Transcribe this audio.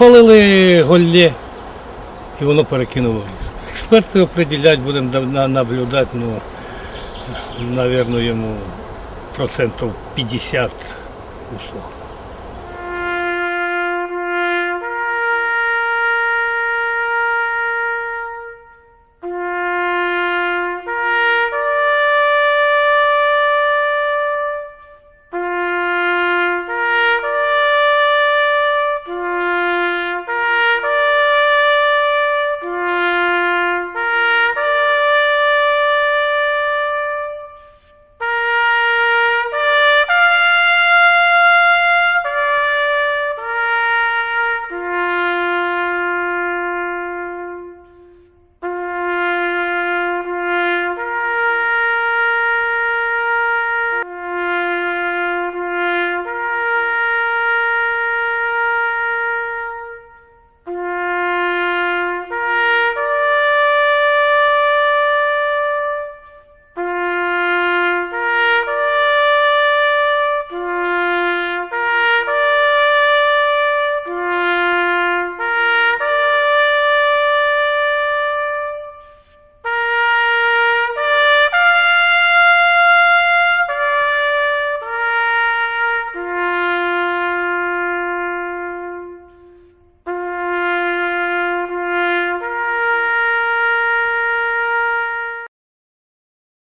спалили голлє і воно перекинуло. Експерти определять, будемо наблюдати, ну, мабуть, йому процентів 50 услуг.